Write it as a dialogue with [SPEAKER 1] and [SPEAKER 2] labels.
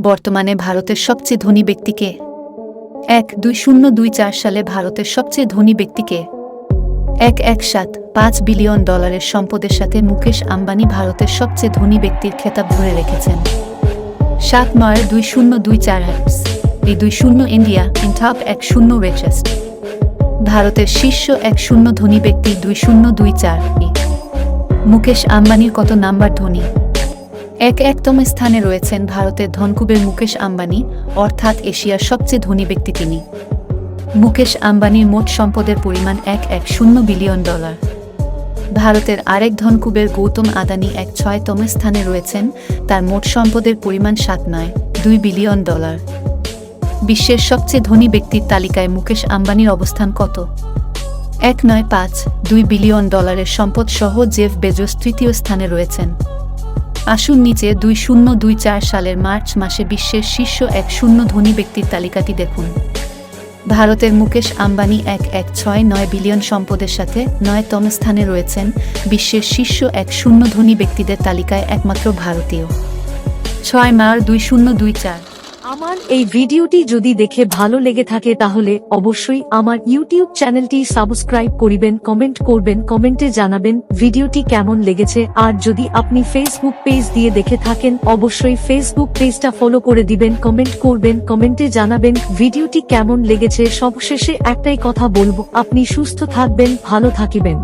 [SPEAKER 1] বর্তমানে ভারতের সবচেয়ে ধনী ব্যক্তিকে এক দুই শূন্য দুই চার সালে ভারতের সবচেয়ে ধনী ব্যক্তিকে এক এক সাত পাঁচ বিলিয়ন ডলারের সম্পদের সাথে মুকেশ আম্বানি ভারতের সবচেয়ে ধনী ব্যক্তির খেতাব ধরে রেখেছেন। সাত নয় দুই শূন্য দুই চার হ্যাপস এই দুই শূন্য ইন্ডিয়া ইন টপ এক শূন্য রেচেস্ট ভারতের শীর্ষ এক শূন্য ধনী ব্যক্তি দুই শূন্য দুই চার মুকেশ আম্বানির কত নাম্বার ধনী? এক একতম স্থানে রয়েছেন ভারতের ধনকুবের মুকেশ আম্বানি, অর্থাৎ এশিয়ার সবচেয়ে ধনী ব্যক্তি তিনি। মুকেশ আম্বানির মোট সম্পদের পরিমাণ এক এক শূন্য বিলিয়ন ডলার। ভারতের আরেক ধনকুবের গৌতম আদানি এক ছয়তম স্থানে রয়েছেন, তার মোট সম্পদের পরিমাণ সাত নয়, দুই বিলিয়ন ডলার। বিশ্বের সবচেয়ে ধনী ব্যক্তির তালিকায় মুকেশ আম্বানির অবস্থান কত? এক নয় পাঁচ, দুই বিলিয়ন ডলারের সম্পদ সহ জেফ বেজোস তৃতীয় স্থানে রয়েছেন। আসুন নিচে দুই শূন্য দুই চার সালের মার্চ মাসে বিশ্বের শীর্ষ এক শূন্য ধনী ব্যক্তির তালিকাটি দেখুন। ভারতের মুকেশ আম্বানি এক এক ছয় নয় বিলিয়ন সম্পদের সাথে নয়তম স্থানে রয়েছেন বিশ্বের শীর্ষ এক শূন্য ধনী ব্যক্তিদের তালিকায় একমাত্র ভারতীয়। ছয় মার দুই শূন্য দুই চার।
[SPEAKER 2] আমার এই ভিডিওটি যদি দেখে ভালো লেগে থাকে তাহলে অবশ্যই আমার ইউটিউব চ্যানেলটি সাবস্ক্রাইব করিবেন, কমেন্ট করবেন, কমেন্টে জানাবেন ভিডিওটি কেমন লেগেছে। আর যদি আপনি ফেসবুক পেজ দিয়ে দেখে থাকেন, অবশ্যই ফেসবুক পেজটা ফলো করে দিবেন, কমেন্ট করবেন, কমেন্টে জানাবেন ভিডিওটি কেমন লেগেছে। সবশেষে একটাই কথা বলব, আপনি সুস্থ থাকবেন, ভালো থাকিবেন।